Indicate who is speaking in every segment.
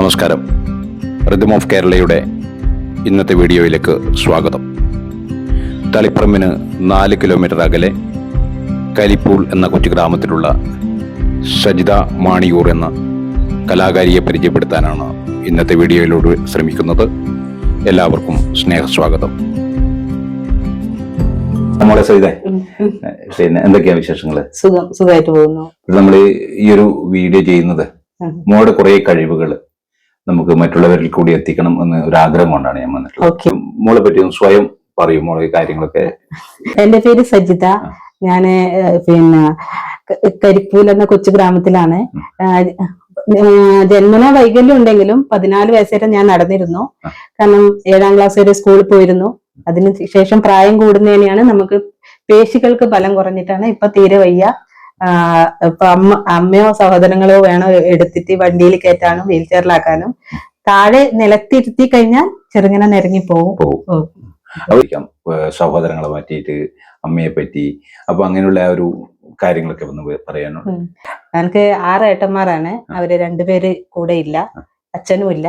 Speaker 1: നമസ്കാരം. Rhythm of കേരളയുടെ ഇന്നത്തെ വീഡിയോയിലേക്ക് സ്വാഗതം. തളിപ്പറമ്പിന് നാല് കിലോമീറ്റർ അകലെ കരിപ്പൂൾ എന്ന കൊച്ചു ഗ്രാമത്തിലുള്ള സജിത മാണിയൂർ എന്ന കലാകാരിയെ പരിചയപ്പെടുത്താനാണ് ഇന്നത്തെ വീഡിയോയിലൂടെ ശ്രമിക്കുന്നത്. എല്ലാവർക്കും സ്നേഹസ്വാഗതം. നമ്മളെ സജിത പിന്നെ എന്തൊക്കെയാ വിശേഷങ്ങൾ?
Speaker 2: സുഖം സുഖമായിട്ട് പോകുന്നു.
Speaker 1: നമ്മൾ ഈ ഒരു വീഡിയോ ചെയ്യുന്നത്
Speaker 2: മോടെ
Speaker 1: മോളുടെ കുറെ കഴിവുകൾ നമുക്ക് മറ്റുള്ളവരിൽ കൂടി എത്തിക്കണം എന്ന് ഒരു ആഗ്രഹം കൊണ്ടാണ് ഞാൻ വന്നിട്ടുള്ളത്. മോളെ പറ്റി സ്വയം പറയും മോളെ കാര്യങ്ങളൊക്കെ.
Speaker 2: എന്റെ പേര് സജിത. ഞാൻ പിന്നെ കരിപ്പൂൽ എന്ന കൊച്ചു ഗ്രാമത്തിലാണ്. ജന്മന വൈകല്യം ഉണ്ടെങ്കിലും പതിനാല് വയസ്സേറെ ഞാൻ നടന്നിരുന്നു. കാരണം ഏഴാം ക്ലാസ് വരെ സ്കൂളിൽ പോയിരുന്നു. അതിനുശേഷം പ്രായം കൂടുന്നതിനെയാണ് നമുക്ക് പേശികൾക്ക് ബലം കുറഞ്ഞിട്ടാണ് ഇപ്പൊ തീരെ വയ്യ. ഇപ്പൊ അമ്മ അമ്മയോ സഹോദരങ്ങളോ വേണം എടുത്തിട്ട് വണ്ടിയിൽ കയറ്റാനും വീൽ ചെയറിലാക്കാനും താഴെ നിലത്തിരുത്തി കഴിഞ്ഞാൽ ചെറുങ്ങനെ നിരങ്ങി പോകും
Speaker 1: അവരിക്കാം സഹോദരങ്ങളെ പറ്റിയിട്ട് അമ്മയെ പറ്റി. അപ്പൊ അങ്ങനെയുള്ള ആ ഒരു കാര്യങ്ങളൊക്കെ ഒന്ന് പറയാനോ
Speaker 2: ഉം. എനിക്ക് ആറ് ഏട്ടന്മാരാണ്. അവർ രണ്ടുപേര് കൂടെ ഇല്ല. അച്ഛനും ഇല്ല.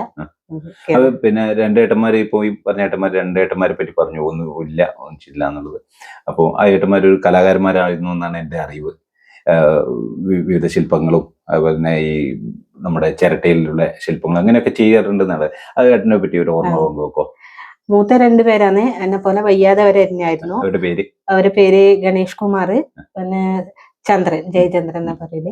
Speaker 1: അത് പിന്നെ രണ്ടേട്ടന്മാരെ ഇപ്പൊ ഈ പറഞ്ഞ ഏട്ടന്മാർ രണ്ടേട്ടന്മാരെ പറ്റി പറഞ്ഞു. ഒന്നും ഇല്ല ഒന്നിച്ചില്ല എന്നുള്ളത്. അപ്പോൾ ആ ഏട്ടന്മാർ ഒരു കലാകാരന്മാരായിരുന്നു എന്നാണ് എന്റെ അറിവ്. വിവിധ ശില്പങ്ങളും അതുപോലെ തന്നെ ഈ നമ്മുടെ ചിരട്ടയിലുള്ള ശില്പങ്ങൾ അങ്ങനെയൊക്കെ ചെയ്യാറുണ്ടെന്നാണ്. അത് ഏട്ടനെ പറ്റി ഒരു ഓർമ്മ. പങ്കുവെക്കോ
Speaker 2: മൂത്ത രണ്ടുപേരാണ് എന്നെ പോലെ വയ്യാതെ വരെ തന്നെയായിരുന്നു.
Speaker 1: അവരുടെ പേര്?
Speaker 2: അവരുടെ പേര് ഗണേഷ് കുമാർ. പിന്നെ ചന്ദ്രൻ ജയചന്ദ്രൻ എന്നാ പറയൽ.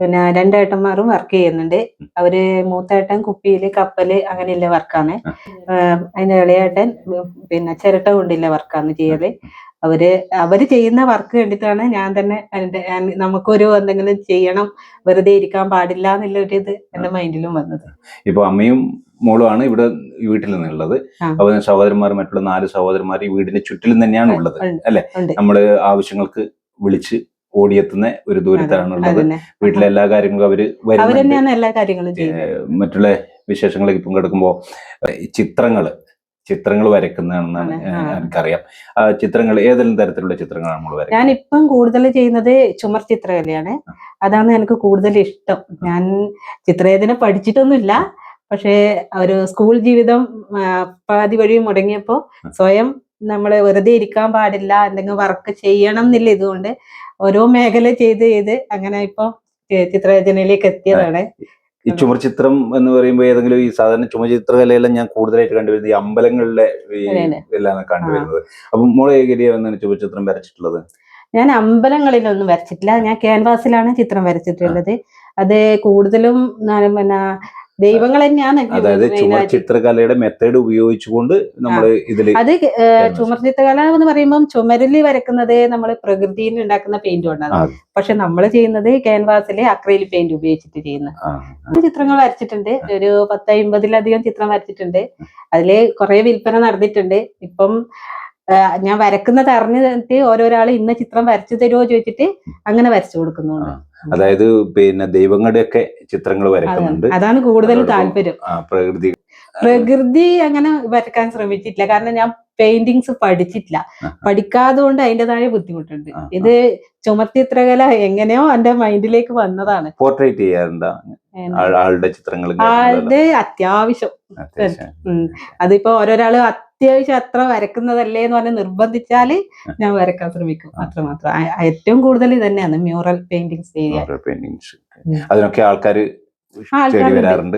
Speaker 2: പിന്നെ രണ്ടേട്ടന്മാരും വർക്ക് ചെയ്യുന്നുണ്ട്. അവർ മൂത്തേട്ടൻ കുപ്പിയിൽ കപ്പൽ അങ്ങനെയുള്ള വർക്കാണ് അതിന്റെ ഇളയേട്ടൻ പിന്നെ ചിരട്ട കൊണ്ടില്ല വർക്കാണ് ചെയ്യൽ. അവർ അവർ ചെയ്യുന്ന വർക്ക് കണ്ടിട്ടാണ് ഞാൻ തന്നെ എന്റെ നമുക്കൊരു എന്തെങ്കിലും ചെയ്യണം വെറുതെ ഇരിക്കാൻ പാടില്ല എന്നുള്ള ഒരു ഇത് എന്റെ മൈൻഡിലും വന്നത്.
Speaker 1: ഇപ്പൊ അമ്മയും മോളുമാണ് ഇവിടെ വീട്ടിൽ നിന്നുള്ളത്. അപ്പൊ സഹോദരന്മാർ മറ്റുള്ള നാല് സഹോദരന്മാർ ഈ വീടിന്റെ ചുറ്റിലും തന്നെയാണ് ഉള്ളത്. അല്ലെ? നമ്മൾ ആവശ്യങ്ങൾക്ക് വിളിച്ച് ഓടിയെത്തുന്ന ഒരു ദൂരത്താണ് ഉള്ളത് വീട്ടിലെ എല്ലാ കാര്യങ്ങളും
Speaker 2: അവർ
Speaker 1: മറ്റുള്ള വിശേഷങ്ങളിലേക്ക് പങ്കെടുക്കുമ്പോൾ ചിത്രങ്ങൾ
Speaker 2: ചിത്രങ്ങൾ
Speaker 1: ഏഹ് എനിക്കറിയാം. ആ ചിത്രങ്ങൾ ഏതെല്ലാം തരത്തിലുള്ള ചിത്രങ്ങളാണ് നമ്മൾ
Speaker 2: ഞാൻ
Speaker 1: വരയ്ക്കുന്നത്?
Speaker 2: ഇപ്പം കൂടുതൽ ചെയ്യുന്നത് ചുമർ ചിത്രകലയാണ്. അതാണ് എനിക്ക് കൂടുതൽ ഇഷ്ടം. ഞാൻ ചിത്രരചന പഠിച്ചിട്ടൊന്നുമില്ല. പക്ഷേ ഒരു സ്കൂൾ ജീവിതം പാതി വഴി മുടങ്ങിയപ്പോ സ്വയം നമ്മൾ വെറുതെ ഇരിക്കാൻ പാടില്ല എന്തെങ്കിലും വർക്ക് ചെയ്യണം എന്നില്ല ഇതുകൊണ്ട് ഓരോ മേഖല ചെയ്ത് ചെയ്ത് അങ്ങനെ ഇപ്പൊ ചിത്രരചനയിലേക്ക് എത്തിയതാണ്.
Speaker 1: ഈ ചുമർ ചിത്രം എന്ന് പറയുമ്പോൾ ഏതെങ്കിലും ഈ സാധാരണ ചുമർ ചിത്രകലയെല്ലാം ഞാൻ കൂടുതലായിട്ട് കണ്ടുവരുന്നത് ഈ അമ്പലങ്ങളിലെ എല്ലാം കണ്ടുവരുന്നത്. അപ്പൊ മോളെ ഏകരിയ എന്നാണ് ചുമർ ചിത്രം വരച്ചിട്ടുള്ളത്?
Speaker 2: ഞാൻ അമ്പലങ്ങളിലൊന്നും വരച്ചിട്ടില്ല. ഞാൻ ക്യാൻവാസിലാണ് ചിത്രം വരച്ചിട്ടുള്ളത്. അത് കൂടുതലും പിന്നെ ദൈവങ്ങൾ തന്നെയാണ്
Speaker 1: അതായത് ചുമർ ചിത്രകലയുടെ മെത്തേഡ് ഉപയോഗിച്ചുകൊണ്ട് നമ്മൾ ഇതിൽ
Speaker 2: അത് ചുമർ ചിത്രകല എന്ന് പറയുമ്പോൾ ചുമരിൽ വരക്കുന്നത് നമ്മൾ പ്രകൃതിയിൽ ഉണ്ടാക്കുന്ന പെയിന്റ് കൊണ്ടാണ്. പക്ഷെ നമ്മൾ ചെയ്യുന്നത് ക്യാൻവാസിലെ അക്രൈലിക് പെയിന്റ് ഉപയോഗിച്ചിട്ട് ചെയ്യുന്ന. ചിത്രങ്ങൾ വരച്ചിട്ടുണ്ട്. ഒരു പത്ത് അമ്പതിലധികം ചിത്രം വരച്ചിട്ടുണ്ട്. അതിൽ കുറെ വിൽപ്പന നടന്നിട്ടുണ്ട്. ഇപ്പം ഞാൻ വരക്കുന്നത് അറിഞ്ഞിട്ട് ഓരോരാൾ ഇന്ന ചിത്രം വരച്ചു തരുമോ ചോദിച്ചിട്ട് അങ്ങനെ വരച്ചു കൊടുക്കുന്നുണ്ട്.
Speaker 1: അതായത് പിന്നെ ദൈവങ്ങളുടെയൊക്കെ ചിത്രങ്ങൾ വരക്കുന്നുണ്ട്.
Speaker 2: അതാണ് കൂടുതൽ താല്പര്യം.
Speaker 1: പ്രകൃതി.
Speaker 2: പ്രകൃതി അങ്ങനെ വരക്കാൻ ശ്രമിച്ചിട്ടില്ല. കാരണം ഞാൻ പെയിന്റിങ്സ് പഠിച്ചിട്ടില്ല. പഠിക്കാതെ കൊണ്ട് അതിന്റെതായ ബുദ്ധിമുട്ടുണ്ട്. ഇത് ചുമത്തിത്രകല എങ്ങനെയോ എന്റെ മൈൻഡിലേക്ക് വന്നതാണ്.
Speaker 1: പോർട്രേറ്റ് ചെയ്യാറുണ്ടോ? ആളുടെ ചിത്രങ്ങൾ
Speaker 2: ആളുടെ അത്യാവശ്യം. അതിപ്പോ ഓരോരാൾ അത്യാവശ്യം അത്ര വരക്കുന്നതല്ലേ എന്ന് പറഞ്ഞ് നിർബന്ധിച്ചാൽ ഞാൻ വരക്കാൻ ശ്രമിക്കും. അത്രമാത്രം. ഏറ്റവും കൂടുതൽ തന്നെയാണ് മ്യൂറൽ പെയിന്റിങ്സ്.
Speaker 1: അതിനൊക്കെ ആൾക്കാർ. വരാറുണ്ട്.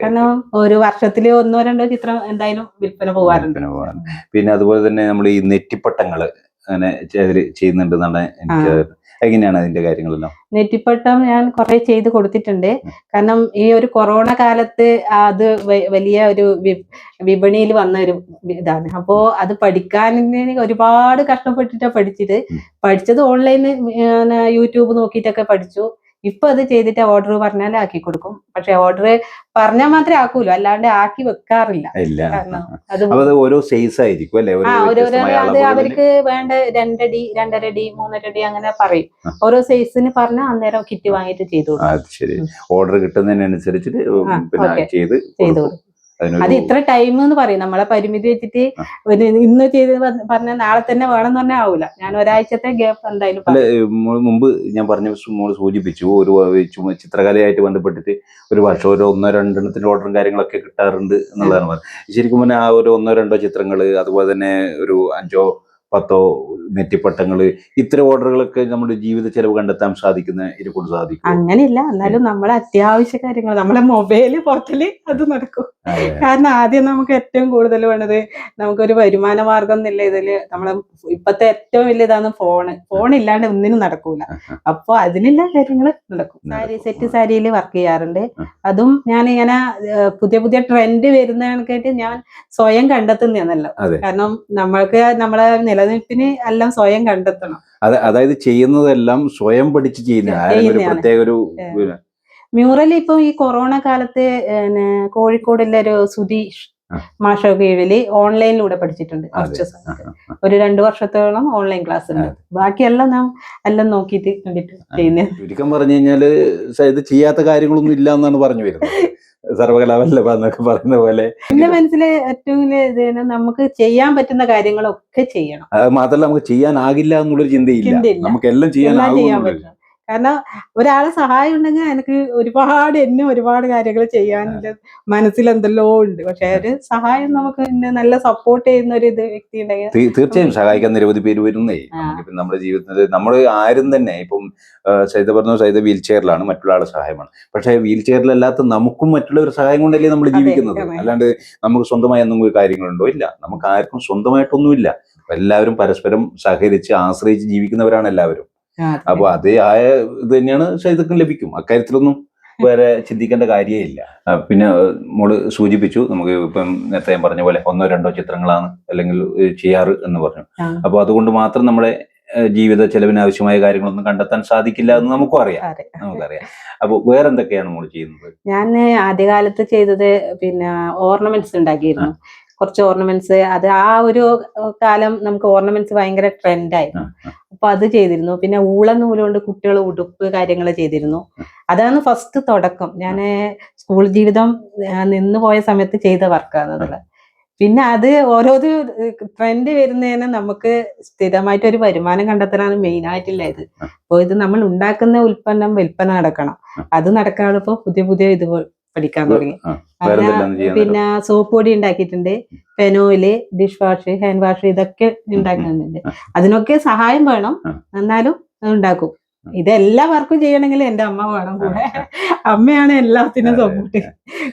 Speaker 2: കാരണം ഒരു വർഷത്തിൽ ഒന്നോ രണ്ടോ ചിത്രം എന്തായാലും വിൽപ്പന
Speaker 1: പോകാൻ. പിന്നെ അതുപോലെ തന്നെ നമ്മൾ ഈ നെറ്റിപ്പട്ടങ്ങൾ അങ്ങനെ ചെയ്യുന്നുണ്ട് എന്നാണ് എനിക്ക് എങ്ങനെയാണ് അതിന്റെ കാര്യങ്ങളെല്ലാം?
Speaker 2: നെറ്റിപ്പട്ടം ഞാൻ കുറെ ചെയ്ത് കൊടുത്തിട്ടുണ്ട്. കാരണം ഈ ഒരു കൊറോണ കാലത്ത് അത് വലിയ ഒരു വിപണിയിൽ വന്ന ഒരു ഇതാണ്. അപ്പോ അത് പഠിക്കാൻ ഒരുപാട് കഷ്ടപ്പെട്ടിട്ടാണ് പഠിച്ചത്. പഠിച്ചത് ഓൺലൈനിൽ യൂട്യൂബ് നോക്കിയിട്ടൊക്കെ പഠിച്ചു. ഇപ്പൊ അത് ചെയ്തിട്ട് ഓർഡർ പറഞ്ഞാൽ ആക്കി കൊടുക്കും. പക്ഷെ ഓർഡർ പറഞ്ഞാൽ മാത്രമേ ആക്കൂലോ അല്ലാണ്ട് ആക്കി വെക്കാറില്ല. അത്
Speaker 1: ഓരോ സൈസ് ആയിരിക്കും അല്ലേ?
Speaker 2: അത് അവർക്ക് വേണ്ട രണ്ടടി രണ്ടരടി മൂന്നരടി അങ്ങനെ പറയും. ഓരോ സൈസിന് പറഞ്ഞാൽ അന്നേരം കിറ്റ് വാങ്ങിയിട്ട് ചെയ്തു കൊടുക്കും.
Speaker 1: അത് ശരി. ഓർഡർ കിട്ടുന്നതിനനുസരിച്ചിട്ട് പിന്നെ. ചെയ്ത്
Speaker 2: ചെയ്തു
Speaker 1: കൊടുക്കും.
Speaker 2: അത് ഇത്ര ടൈം എന്ന് പറയും. നമ്മളെ പരിമിതി വെച്ചിട്ട് ഇന്ന് ചെയ്ത് പറഞ്ഞ നാളെ തന്നെ വേണമെന്ന് പറഞ്ഞാൽ ആവൂല. ഞാൻ ഒരാഴ്ചത്തെ ഗ്യാപ്പ് എന്തായാലും
Speaker 1: മുമ്പ് ഞാൻ പറഞ്ഞ മോൾ സൂചിപ്പിച്ചു. ഒരു ചിത്രകലയായിട്ട് ബന്ധപ്പെട്ടിട്ട് ഒരു വർഷം ഒരു ഒന്നോ രണ്ടെണ്ണത്തിന്റെ ഓർഡറും കാര്യങ്ങളൊക്കെ കിട്ടാറുണ്ട് എന്നുള്ളതാണ് ശരിക്കും പറഞ്ഞാൽ ആ ഒരു ഒന്നോ രണ്ടോ ചിത്രങ്ങൾ അതുപോലെ തന്നെ ഒരു അഞ്ചോ പത്തോ നെറ്റിപ്പട്ടങ്ങൾ ഇത്തരം ഓർഡറുകളൊക്കെ നമ്മുടെ ജീവിത ചെലവ് കണ്ടെത്താൻ സാധിക്കുന്ന ഇതിനെ കൊണ്ട് സാധിക്കും
Speaker 2: അങ്ങനെയില്ല. എന്നാലും നമ്മളെ അത്യാവശ്യ കാര്യങ്ങൾ നമ്മളെ മൊബൈൽ പുറത്തിൽ അത് നടക്കും. കാരണം ആദ്യം നമുക്ക് ഏറ്റവും കൂടുതൽ വേണത് നമുക്കൊരു വരുമാന മാർഗം എന്നില്ല ഇതിൽ നമ്മളെ ഇപ്പത്തെ ഏറ്റവും വലിയതാണ് ഫോണ് ഫോൺ ഇല്ലാണ്ട് ഒന്നിനും നടക്കൂല. അപ്പൊ അതിനുള്ള കാര്യങ്ങൾ നടക്കും. സാരി സെറ്റ് സാരിയിൽ വർക്ക് ചെയ്യാറുണ്ട്. അതും ഞാൻ ഇങ്ങനെ പുതിയ പുതിയ ട്രെൻഡ് വരുന്ന കണക്കായിട്ട് ഞാൻ സ്വയം കണ്ടെത്തുന്നതാണല്ലോ.
Speaker 1: അതെ.
Speaker 2: കാരണം നമ്മൾക്ക് നമ്മളെ നിലനിൽപ്പിന് എല്ലാം സ്വയം കണ്ടെത്തണം.
Speaker 1: അത് അതായത് ചെയ്യുന്നതെല്ലാം സ്വയം പഠിച്ച് ചെയ്യുന്ന പ്രത്യേക ഒരു
Speaker 2: മ്യൂറൽ ഇപ്പൊ ഈ കൊറോണ കാലത്ത് കോഴിക്കോടുള്ള ഒരു സുധീഷ് മാഷോ കീഴിൽ ഓൺലൈനിലൂടെ പഠിച്ചിട്ടുണ്ട് കുറച്ച് ഒരു രണ്ടു വർഷത്തോളം ഓൺലൈൻ ക്ലാസ് ഉണ്ട് ബാക്കിയെല്ലാം നാം എല്ലാം നോക്കിയിട്ട് കണ്ടിട്ട് ചെയ്യുന്നത്.
Speaker 1: ചുരുക്കം പറഞ്ഞു കഴിഞ്ഞാൽ ഇത് ചെയ്യാത്ത കാര്യങ്ങളൊന്നും ഇല്ല എന്നാണ് പറഞ്ഞു വരുന്നത്. സർവകലാവല്ലഭ എന്നൊക്കെ പറയുന്ന പോലെ.
Speaker 2: എന്റെ മനസ്സിൽ ഏറ്റവും വലിയ നമുക്ക് ചെയ്യാൻ പറ്റുന്ന കാര്യങ്ങളൊക്കെ ചെയ്യണം.
Speaker 1: അത് മാത്രമല്ല നമുക്ക് ചെയ്യാനാകില്ല എന്നുള്ളൊരു ചിന്തയില്ല. നമുക്ക് എല്ലാം ചെയ്യാനാകും
Speaker 2: കാരണം ഒരാളെ സഹായം ഉണ്ടെങ്കിൽ എനിക്ക് ഒരുപാട് എന്നെ ഒരുപാട് കാര്യങ്ങൾ ചെയ്യാനുള്ള മനസ്സിൽ എന്തെല്ലോ ഉണ്ട്. പക്ഷെ ഒരു സഹായം നമുക്ക് നല്ല സപ്പോർട്ട് ചെയ്യുന്ന ഒരു ഇത് വ്യക്തി ഉണ്ടെങ്കിൽ
Speaker 1: തീർച്ചയായും സഹായിക്കാൻ നിരവധി പേര് വരുന്നേ. നമ്മുടെ ജീവിതത്തിൽ നമ്മൾ ആരും തന്നെ ഇപ്പം സൈത പറഞ്ഞു സൈത വീൽ ചെയറിലാണ് മറ്റുള്ള ആളുടെ സഹായമാണ്. പക്ഷെ വീൽ ചെയറിലല്ലാത്ത നമുക്കും മറ്റുള്ളവർ സഹായം കൊണ്ടല്ലേ നമ്മൾ ജീവിക്കുന്നത്. അല്ലാണ്ട് നമുക്ക് സ്വന്തമായി എന്തെങ്കിലും കാര്യങ്ങളുണ്ടോ? ഇല്ല. നമുക്ക് ആർക്കും സ്വന്തമായിട്ടൊന്നുമില്ല. എല്ലാവരും പരസ്പരം സഹകരിച്ച് ആശ്രയിച്ച് ജീവിക്കുന്നവരാണ് എല്ലാവരും. അപ്പൊ അത് ആയ ഇത് തന്നെയാണ് ഷൈദക്കും ലഭിക്കും. അക്കാര്യത്തിലൊന്നും വേറെ ചിന്തിക്കേണ്ട കാര്യേ ഇല്ല പിന്നെ ആ, മോൾ സൂചിപ്പിച്ചു നമുക്ക് ഇപ്പം നേരത്തെ ഞാൻ പറഞ്ഞ പോലെ ഒന്നോ രണ്ടോ ചിത്രങ്ങളാണ് അല്ലെങ്കിൽ ചെയ്യാറ് എന്ന് പറഞ്ഞു.
Speaker 2: ആ.
Speaker 1: അപ്പൊ അതുകൊണ്ട് മാത്രം നമ്മുടെ ജീവിത ചെലവിന് ആവശ്യമായ കാര്യങ്ങളൊന്നും കണ്ടെത്താൻ സാധിക്കില്ല എന്ന് നമുക്കും അറിയാം. നമുക്കറിയാം. അപ്പൊ വേറെ എന്തൊക്കെയാണ് മോൾ ചെയ്യുന്നത്?
Speaker 2: ഞാൻ ആദ്യകാലത്ത് ചെയ്തത് പിന്നെ ഓർണമെന്റ്സ് ഉണ്ടാക്കിയിരുന്നു. കുറച്ച് ഓർണമെന്റ്സ് അത് ആ ഒരു കാലം നമുക്ക് ഓർണമെന്റ്സ് ഭയങ്കര ട്രെൻഡായിരുന്നു. അപ്പൊ അത് ചെയ്തിരുന്നു. പിന്നെ ഊള നൂലുകൊണ്ട് കുട്ടികൾ ഉടുപ്പ് കാര്യങ്ങൾ ചെയ്തിരുന്നു. അതാണ് ഫസ്റ്റ് തുടക്കം. ഞാൻ സ്കൂൾ ജീവിതം നിന്ന് പോയ സമയത്ത് ചെയ്ത വർക്കാണ് അതുള്ള പിന്നെ അത് ഓരോ ട്രെൻഡ് വരുന്നതിന് നമുക്ക് സ്ഥിരമായിട്ട് ഒരു വരുമാനം കണ്ടെത്തലാണ് മെയിൻ ആയിട്ടുള്ള ഇത്. അപ്പോൾ ഇത് നമ്മൾ ഉണ്ടാക്കുന്ന ഉൽപ്പന്നം വിൽപ്പന നടക്കണം. അത് നടക്കാതെ ഇപ്പോൾ പുതിയ പുതിയ ഇത് പഠിക്കാൻ തുടങ്ങി. പിന്നെ സോപ്പ് പൊടി ഉണ്ടാക്കിയിട്ടുണ്ട്. പെനോയിൽ ഡിഷ് വാഷ് ഹാൻഡ് വാഷ് ഇതൊക്കെ ഉണ്ടാക്കുന്നുണ്ട്. അതിനൊക്കെ സഹായം വേണം. എന്നാലും ഉണ്ടാക്കും. ഇതെല്ലാ വർക്കും ചെയ്യണമെങ്കിൽ എന്റെ അമ്മ വേണം കൂടെ. അമ്മയാണ് എല്ലാത്തിനും സപ്പോർട്ട്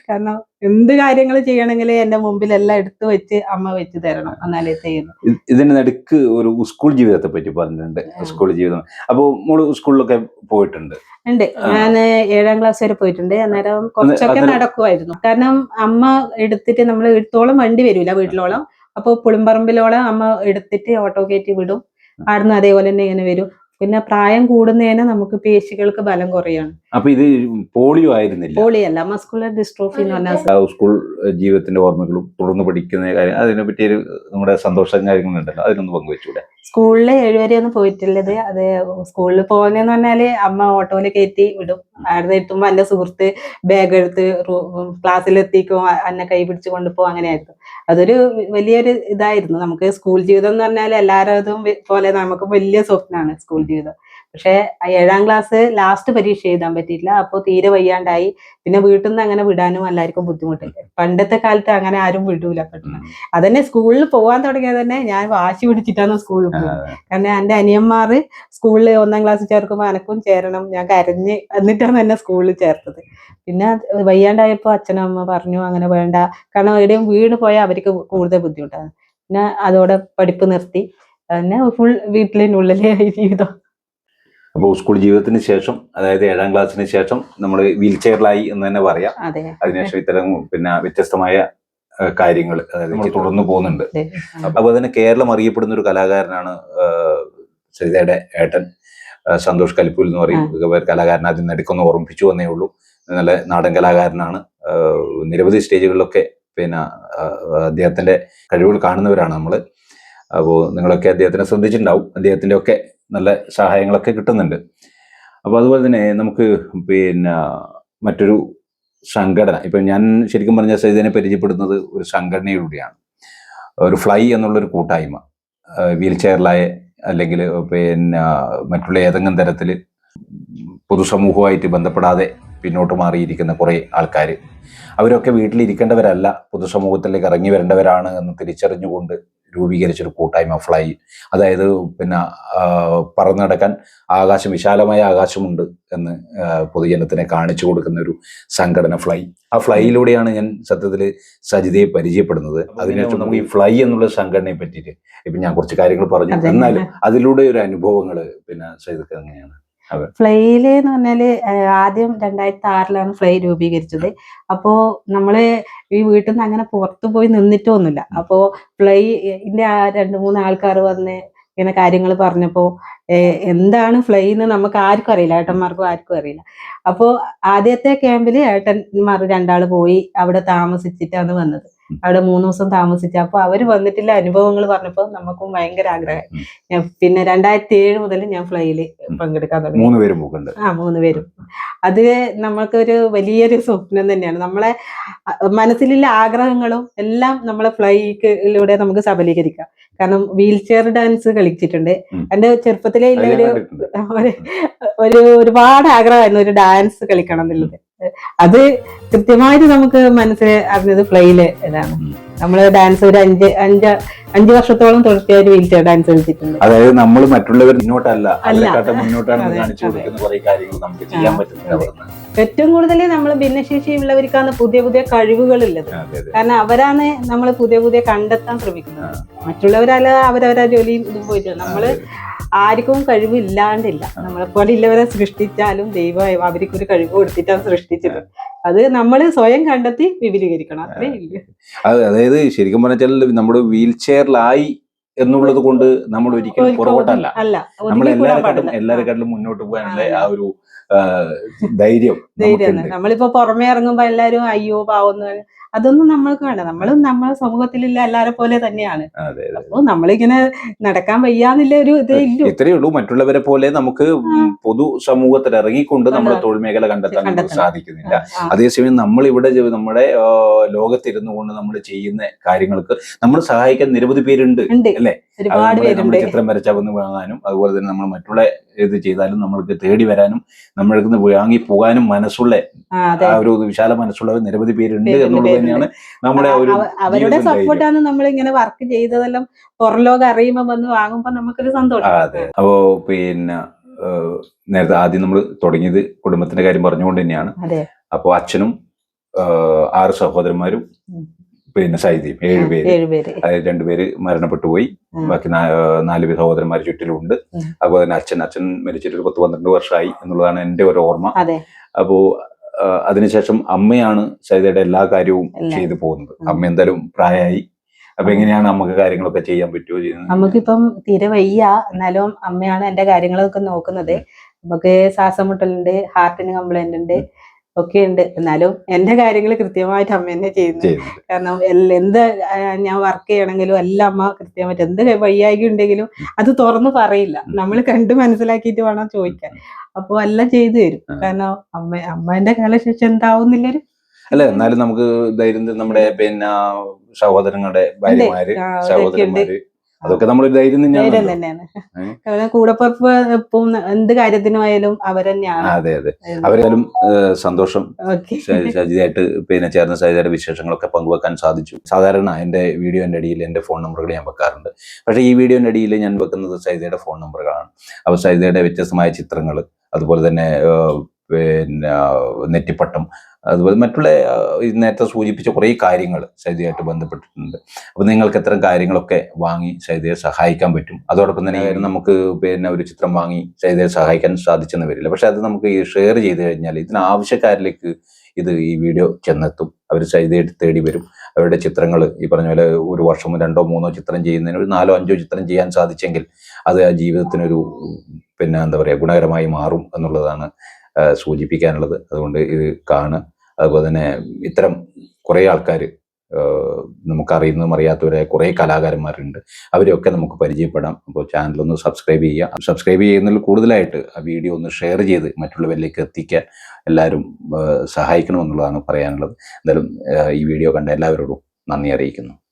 Speaker 2: കാരണം എന്ത് കാര്യങ്ങൾ ചെയ്യണമെങ്കിൽ എന്റെ മുമ്പിൽ എല്ലാം എടുത്തു വെച്ച് അമ്മ വെച്ച് തരണം. എന്നാലേ ചെയ്യുന്നു.
Speaker 1: ഇത് ഇതിന്റെ നടുക്ക് ഒരു സ്കൂൾ ജീവിതത്തെ പറ്റി പറഞ്ഞിട്ടുണ്ട് സ്കൂൾ ജീവിതം. അപ്പോൾ മോൾ സ്കൂളിലൊക്കെ പോയിട്ടുണ്ട്.
Speaker 2: ഉണ്ട്. ഞാൻ ഏഴാം ക്ലാസ് വരെ പോയിട്ടുണ്ട്. അന്നേരം കുറച്ചൊക്കെ നടക്കുമായിരുന്നു. കാരണം അമ്മ എടുത്തിട്ട് നമ്മൾ എടുത്തോളം വണ്ടി വരൂല വീട്ടിലോളം. അപ്പൊ പുളിമ്പറമ്പിലോളം അമ്മ എടുത്തിട്ട് ഓട്ടോ കയറ്റി വിടും. അവിടുന്ന് അതേപോലെ തന്നെ ഇങ്ങനെ വരും. പിന്നെ പ്രായം കൂടുന്നതിന് നമുക്ക് പേശികൾക്ക് ബലം കുറയാണ്.
Speaker 1: അപ്പൊ ഇത് പോളിയോ ആയിരുന്നില്ല?
Speaker 2: പോളിയല്ല. മസ്കുലർ ഡിസ്ട്രോഫി എന്ന് പറഞ്ഞാൽ
Speaker 1: സ്കൂൾ ജീവിതത്തിന്റെ ഓർമ്മകളും തുടർന്ന് പഠിക്കുന്ന കാര്യം അതിനെ പറ്റി നമ്മുടെ സന്തോഷം കാര്യങ്ങളുണ്ടല്ലോ. അതിനൊന്ന് പങ്കുവെച്ചൂടെ?
Speaker 2: സ്കൂളിൽ ഏഴുവരെയൊന്നും പോയിട്ടുള്ളത് അത് സ്കൂളിൽ പോകുന്നതെന്ന് പറഞ്ഞാൽ അമ്മ ഓട്ടോയിൽ കയറ്റി വിടും. അവിടെ എത്തുമ്പോൾ എന്റെ സുഹൃത്ത് ബാഗ് എടുത്ത് ക്ലാസ്സിൽ എത്തിക്കും. എന്നെ കൈ പിടിച്ച് കൊണ്ടുപോകും അങ്ങനെയായിരുന്നു. അതൊരു വലിയൊരു ഇതായിരുന്നു. നമുക്ക് സ്കൂൾ ജീവിതം എന്ന് പറഞ്ഞാൽ എല്ലാവരും പോലെ നമുക്ക് വലിയ സ്വപ്നമാണ് സ്കൂൾ ജീവിതം. പക്ഷെ ഏഴാം ക്ലാസ് ലാസ്റ്റ് പരീക്ഷ എഴുതാൻ പറ്റിയില്ല അപ്പോൾ തീരെ വയ്യാണ്ടായി. പിന്നെ വീട്ടിൽ നിന്ന് അങ്ങനെ വിടാനും എല്ലാവർക്കും ബുദ്ധിമുട്ടില്ല? പണ്ടത്തെ കാലത്ത് അങ്ങനെ ആരും വിടൂല പെട്ടെന്ന്. അതന്നെ സ്കൂളിൽ പോകാൻ തുടങ്ങിയത് തന്നെ ഞാൻ വാശി പിടിച്ചിട്ടാണ് സ്കൂളിൽ പോകുന്നത് കാരണം എന്റെ അനിയന്മാർ സ്കൂളിൽ ഒന്നാം ക്ലാസ് ചേർക്കുമ്പോൾ എനക്കും ചേരണം ഞാൻ കരഞ്ഞ് എന്നിട്ടാണ് എന്നെ സ്കൂളിൽ ചേർത്തത്. പിന്നെ വയ്യാണ്ടായപ്പോ അച്ഛനും അമ്മ പറഞ്ഞു അങ്ങനെ വേണ്ട. കാരണം എവിടെയും വീട് പോയാൽ അവർക്ക് കൂടുതൽ ബുദ്ധിമുട്ടാണ്. പിന്നെ അതോടെ പഠിപ്പ് നിർത്തി. പിന്നെ ഫുൾ വീട്ടിലിനുള്ളിലെ ജീവിതം.
Speaker 1: അപ്പോൾ സ്കൂൾ ജീവിതത്തിന് ശേഷം അതായത് ഏഴാം ക്ലാസ്സിന് ശേഷം നമ്മൾ വീൽ ചെയറിലായി എന്ന് തന്നെ പറയാം. അതിനുശേഷം ഇത്തരം പിന്നെ വ്യത്യസ്തമായ കാര്യങ്ങൾ അതായത് നമ്മൾ തുടർന്നു പോകുന്നുണ്ട്. അപ്പോൾ തന്നെ കേരളം അറിയപ്പെടുന്ന ഒരു കലാകാരനാണ് സരിതയുടെ ഏട്ടൻ സന്തോഷ് കലിപ്പൂൽ എന്ന് പറയും. കലാകാരൻ ആദ്യം നടുക്കൊന്ന് ഓർമ്മിപ്പിച്ചു വന്നേ ഉള്ളൂ. നല്ല നാടൻ കലാകാരനാണ്. നിരവധി സ്റ്റേജുകളിലൊക്കെ പിന്നെ അദ്ദേഹത്തിന്റെ കഴിവുകൾ കാണുന്നവരാണ് നമ്മൾ അപ്പോൾ നിങ്ങളൊക്കെ അദ്ദേഹത്തിനെ ശ്രദ്ധിച്ചിട്ടുണ്ടാവും. അദ്ദേഹത്തിന്റെ ഒക്കെ നല്ല സഹായങ്ങളൊക്കെ കിട്ടുന്നുണ്ട്. അപ്പോൾ അതുപോലെ തന്നെ നമുക്ക് പിന്നെ മറ്റൊരു സംഘടന ഇപ്പൊ ഞാൻ ശരിക്കും പറഞ്ഞ സൈദിനെ പരിചയപ്പെടുന്നത് ഒരു സംഘടനയിലൂടെയാണ്. ഒരു ഫ്ലൈ എന്നുള്ളൊരു കൂട്ടായ്മ വീൽ ചെയറിലായ അല്ലെങ്കിൽ പിന്നെ മറ്റുള്ള ഏതെങ്കിലും തരത്തിൽ പൊതുസമൂഹമായിട്ട് ബന്ധപ്പെടാതെ പിന്നോട്ട് മാറിയിരിക്കുന്ന കുറേ ആൾക്കാർ അവരൊക്കെ വീട്ടിലിരിക്കേണ്ടവരല്ല പൊതുസമൂഹത്തിലേക്ക് ഇറങ്ങി വരേണ്ടവരാണ് എന്ന് തിരിച്ചറിഞ്ഞുകൊണ്ട് രൂപീകരിച്ചൊരു കൂട്ടായ്മ ഫ്ലൈ. അതായത് പിന്നെ പറന്നടക്കാൻ പറന്നു നടക്കാൻ ആകാശം വിശാലമായ ആകാശമുണ്ട് എന്ന് പൊതുജനത്തിനെ കാണിച്ചു കൊടുക്കുന്ന ഒരു സംഘടന ഫ്ലൈ. ആ ഫ്ലൈയിലൂടെയാണ് ഞാൻ സത്യത്തിൽ സജിതയെ പരിചയപ്പെടുന്നത്. അതിനുശേഷം നമുക്ക് ഈ ഫ്ലൈ എന്നുള്ള സംഘടനയെ പറ്റിയിട്ട് ഇപ്പം ഞാൻ കുറച്ച് കാര്യങ്ങൾ പറഞ്ഞു. എന്നാലും അതിലൂടെ ഒരു അനുഭവങ്ങൾ പിന്നെ സജിതക്ക് എങ്ങനെയാണ്?
Speaker 2: ഫ്ലൈയിൽ എന്ന് പറഞ്ഞാൽ ആദ്യം രണ്ടായിരത്തി ആറിലാണ് ഫ്ലൈ രൂപീകരിച്ചത്. അപ്പോ നമ്മൾ ഈ വീട്ടിൽ നിന്ന് അങ്ങനെ പുറത്തു പോയി നിന്നിട്ടൊന്നുമില്ല. അപ്പോ ഫ്ലൈ ഇന്റെ ആ രണ്ട് മൂന്ന് ആൾക്കാർ വന്ന് ഇങ്ങനെ കാര്യങ്ങൾ പറഞ്ഞപ്പോ എന്താണ് ഫ്ലൈ എന്ന് നമുക്ക് ആർക്കും അറിയില്ല. ഏട്ടന്മാർക്കും ആർക്കും അറിയില്ല. അപ്പോ ആദ്യത്തെ ക്യാമ്പിൽ ഏട്ടന്മാർ രണ്ടാൾ പോയി അവിടെ താമസിച്ചിട്ടാണ് വന്നത്. അവിടെ മൂന്ന് ദിവസം താമസിച്ചു. അപ്പൊ അവർ വന്നിട്ടില്ല അനുഭവങ്ങൾ പറഞ്ഞപ്പോ നമുക്കും ഭയങ്കര ആഗ്രഹം പിന്നെ രണ്ടായിരത്തി ഏഴ് മുതൽ ഞാൻ ഫ്ലൈയിൽ പങ്കെടുക്കാൻ തുടങ്ങി.
Speaker 1: മൂന്ന് പേരും പോകുന്നുണ്ട്
Speaker 2: ആ മൂന്ന് പേരും. അത് നമ്മൾക്കൊരു വലിയൊരു സ്വപ്നം തന്നെയാണ്. നമ്മളെ മനസ്സിലുള്ള ആഗ്രഹങ്ങളും എല്ലാം നമ്മളെ ഫ്ലൈക്കിലൂടെ നമുക്ക് സബലീകരിക്കാം. കാരണം വീൽ ചെയർ ഡാൻസ് കളിച്ചിട്ടുണ്ട്. എന്റെ ചെറുപ്പത്തിലേ ഒരു. ഒരു ഒരു ഒരുപാട് ആഗ്രഹമായിരുന്നു ഒരു ഡാൻസ് കളിക്കണം എന്നുള്ളത്. അത് കൃത്യമായിട്ട് നമുക്ക് മനസ്സിൽ അറിഞ്ഞത് ഫ്ലൈയിൽ ഇതാണ്. നമ്മൾ ഡാൻസ് ഒരു അഞ്ച് അഞ്ച് അഞ്ച് വർഷത്തോളം തുടർച്ചയായിട്ട് വീൽ ചെയർ ഡാൻസ് കളിച്ചിട്ടുണ്ട്.
Speaker 1: അതായത് നമ്മൾ മറ്റുള്ളവർ മുന്നോട്ടല്ല മുന്നോട്ടാണ് കാണിച്ചു കൊടുക്കുന്ന കുറെ കാര്യങ്ങൾ നമുക്ക് ചെയ്യാൻ പറ്റുന്നുണ്ട്
Speaker 2: ഏറ്റവും കൂടുതൽ നമ്മൾ ഭിന്നശേഷിയുള്ളവർക്കാണ് പുതിയ പുതിയ കഴിവുകളുള്ളത്. കാരണം അവരാണ് നമ്മൾ പുതിയ പുതിയ കണ്ടെത്താൻ ശ്രമിക്കുന്നത്. മറ്റുള്ളവരല്ല അവരവരാ ജോലി ഇതും പോയിട്ട് നമ്മൾ ആർക്കും കഴിവ് ഇല്ലാണ്ടില്ല നമ്മളെ പോലെ ഇല്ലവരെ സൃഷ്ടിച്ചാലും ദൈവം അവർക്കൊരു കഴിവ് കൊടുത്തിട്ടാണ് സൃഷ്ടിച്ചത്. അത് നമ്മൾ സ്വയം കണ്ടെത്തി വിപുലീകരിക്കണം. അത്രേ ഇല്ല
Speaker 1: അതായത് ശരിക്കും പറഞ്ഞാൽ നമ്മുടെ വീൽ ചെയറിലായി എന്നുള്ളത് കൊണ്ട് നമ്മൾ ഒരിക്കലും പുറകോട്ടല്ല. നമ്മൾ എല്ലാവരെക്കാട്ടും എല്ലാവരെക്കാട്ടിലും മുന്നോട്ട് പോകാനുള്ള
Speaker 2: ആ
Speaker 1: ഒരു ധൈര്യം
Speaker 2: ധൈര്യം നമ്മളിപ്പോ പുറമേ ഇറങ്ങുമ്പോ എല്ലാരും അയ്യോ പാവുന്നു അതൊന്നും നമ്മൾക്ക് വേണ്ട നമ്മളും നമ്മളെ സമൂഹത്തിലില്ല എല്ലാരെ പോലെ തന്നെയാണ്. അപ്പൊ നമ്മളിങ്ങനെ നടക്കാൻ വയ്യാന്നില്ല ഒരു ഇതേ ഇല്ലു.
Speaker 1: ഇത്രയേ ഉള്ളൂ. മറ്റുള്ളവരെ പോലെ നമുക്ക് പൊതു സമൂഹത്തിൽ ഇറങ്ങിക്കൊണ്ട് നമ്മുടെ തൊഴിൽ മേഖല കണ്ടെത്താൻ നമുക്ക് സാധിക്കുന്നില്ല. അതേസമയം നമ്മൾ ഇവിടെ നമ്മുടെ ലോകത്തിരുന്നു കൊണ്ട് നമ്മൾ ചെയ്യുന്ന കാര്യങ്ങൾക്ക് നമ്മൾ സഹായിക്കാൻ നിരവധി പേരുണ്ട് അല്ലേ?
Speaker 2: നമ്മുടെ
Speaker 1: നമ്മൾ ചിത്രം വരച്ചാൽ വന്ന് വാങ്ങാനും അതുപോലെ തന്നെ നമ്മൾ മറ്റുള്ള ഇത് ചെയ്താലും നമ്മൾക്ക് തേടി വരാനും നമ്മൾക്ക് വാങ്ങി പോകാനും മനസ്സുള്ള
Speaker 2: ആ,
Speaker 1: ഒരു വിശാല മനസ്സുള്ളവർ നിരവധി പേരുണ്ട് എന്നുള്ളത്. തന്നെയാണ് നമ്മുടെ ഒരു
Speaker 2: അവരുടെ സപ്പോർട്ടാണ് നമ്മൾ ഇങ്ങനെ വർക്ക് ചെയ്തതെല്ലാം പുറം ലോകം അറിയുമ്പോ വന്ന് വാങ്ങുമ്പോ നമുക്കൊരു സന്തോഷം.
Speaker 1: അതെ. അപ്പോ പിന്നെ നേരത്തെ ആദ്യം നമ്മൾ തുടങ്ങിയത് കുടുംബത്തിന്റെ കാര്യം പറഞ്ഞുകൊണ്ട് തന്നെയാണ്. അപ്പോൾ അച്ഛനും ആറ് സഹോദരന്മാരും പിന്നെ സൈദിയും ഏഴ് പേര്.
Speaker 2: ഏഴുപേര്
Speaker 1: അതായത് രണ്ടുപേര് മരണപ്പെട്ടു പോയി. ബാക്കി നാല് പേര് സഹോദരന്മാർ ചുറ്റിലുണ്ട്. അതുപോലെ തന്നെ അച്ഛൻ അച്ഛൻ മരിച്ചിട്ട് ഒരു പത്ത് പന്ത്രണ്ട് വർഷമായി എന്നുള്ളതാണ് എന്റെ ഒരു ഓർമ്മ. അപ്പോ അതിനുശേഷം അമ്മയാണ് ശൈതയുടെ എല്ലാ കാര്യവും ചെയ്തു പോകുന്നത്. അമ്മ എന്തായാലും പ്രായമായി അപ്പൊ എങ്ങനെയാണ് നമുക്ക് കാര്യങ്ങളൊക്കെ ചെയ്യാൻ പറ്റുമോ ചെയ്യുന്നത്?
Speaker 2: നമുക്കിപ്പം തീരെ വയ്യ. എന്നാലും അമ്മയാണ് എന്റെ കാര്യങ്ങളൊക്കെ നോക്കുന്നത്. നമുക്ക് ശ്വാസം മുട്ടലുണ്ട് ഹാർട്ടിന് കംപ്ലൈന്റ് ഉണ്ട്. ഒക്കെ ഉണ്ട് എന്നാലും എന്റെ കാര്യങ്ങൾ കൃത്യമായിട്ട് അമ്മ തന്നെ ചെയ്യുന്നത് കാരണം എന്ത് ഞാൻ വർക്ക് ചെയ്യണമെങ്കിലും എല്ലാം അമ്മ കൃത്യമായിട്ട് എന്ത് വയ്യായ്ക ഉണ്ടെങ്കിലും അത് തുറന്നു പറയില്ല. നമ്മൾ കണ്ട് മനസ്സിലാക്കിയിട്ട് വേണം ചോദിക്കാൻ. അപ്പൊ എല്ലാം ചെയ്തു തരും. കാരണം അമ്മ അമ്മേന്റെ കാലശേഷം എന്താവുന്നില്ലൊരു
Speaker 1: അല്ല എന്നാലും നമുക്ക് ധൈര്യം നമ്മുടെ പിന്നെ സഹോദരങ്ങളുടെ ഭാര്യമാര് സഹോദരന്മാര്. അതൊക്കെ നമ്മൾ ധൈര്യം
Speaker 2: ധൈര്യം
Speaker 1: തന്നെയാണ്.
Speaker 2: കൂടപ്പുറപ്പ് എപ്പം എന്ത് കാര്യത്തിനുമായാലും അവരെന്നെയാണ്.
Speaker 1: അതെ അതെ. അവരാലും സന്തോഷം
Speaker 2: ഓക്കെ.
Speaker 1: സ- സജിതയായിട്ട് പിന്നെ ചേർന്ന സജിതയുടെ വിശേഷങ്ങളൊക്കെ പങ്കുവെക്കാൻ സാധിച്ചു. സാധാരണ എന്റെ വീഡിയോന്റെ അടിയിൽ എന്റെ ഫോൺ നമ്പറുകൾ ഞാൻ വെക്കാറുണ്ട്. പക്ഷേ ഈ വീഡിയോന്റെ അടിയിൽ ഞാൻ വെക്കുന്നത് സജിതയുടെ ഫോൺ നമ്പറുകളാണ്. അപ്പോൾ സജിതയുടെ വ്യത്യസ്തമായ ചിത്രങ്ങൾ അതുപോലെ തന്നെ പിന്നെ നെറ്റിപ്പട്ടം അതുപോലെ മറ്റുള്ള നേരത്തെ സൂചിപ്പിച്ച കുറേ കാര്യങ്ങൾ സജിതയായിട്ട് ബന്ധപ്പെട്ടിട്ടുണ്ട്. അപ്പോൾ നിങ്ങൾക്ക് ഇത്തരം കാര്യങ്ങളൊക്കെ വാങ്ങി സജിതയെ സഹായിക്കാൻ പറ്റും? അതോടൊപ്പം തന്നെ നമുക്ക് പിന്നെ ഒരു ചിത്രം വാങ്ങി സജിതയെ സഹായിക്കാൻ സാധിച്ചെന്ന് വരില്ല പക്ഷെ അത് നമുക്ക് ഈ ഷെയർ ചെയ്ത് കഴിഞ്ഞാൽ ഇതിന് ആവശ്യക്കാരിലേക്ക് ഇത് ഈ വീഡിയോ ചെന്നെത്തും. അവർ സൈതയായിട്ട് തേടി വരും. അവരുടെ ചിത്രങ്ങൾ ഈ പറഞ്ഞ പോലെ ഒരു വർഷം രണ്ടോ മൂന്നോ ചിത്രം ചെയ്യുന്നതിന് ഒരു നാലോ അഞ്ചോ ചിത്രം ചെയ്യാൻ സാധിച്ചെങ്കിൽ അത് ആ ജീവിതത്തിനൊരു പിന്നെ എന്താ പറയുക ഗുണകരമായി മാറും എന്നുള്ളതാണ് സൂചിപ്പിക്കാനുള്ളത്. അതുകൊണ്ട് ഇത് കാണുക. അതുപോലെ തന്നെ ഇത്തരം കുറേ ആൾക്കാർ നമുക്ക് നമുക്കറിയുന്നതും അറിയാത്തവരായ കുറേ കലാകാരന്മാരുണ്ട്. അവരെയൊക്കെ നമുക്ക് പരിചയപ്പെടാം. അപ്പോൾ ചാനലൊന്ന് സബ്സ്ക്രൈബ് ചെയ്യുക. സബ്സ്ക്രൈബ് ചെയ്യുന്നതിൽ കൂടുതലായിട്ട് ആ വീഡിയോ ഒന്ന് ഷെയർ ചെയ്ത് മറ്റുള്ളവരിലേക്ക് എത്തിക്കാൻ എല്ലാവരും സഹായിക്കണമെന്നുള്ളതാണ് പറയാനുള്ളത്. എന്തായാലും ഈ വീഡിയോ കണ്ട എല്ലാവരോടും നന്ദി അറിയിക്കുന്നു.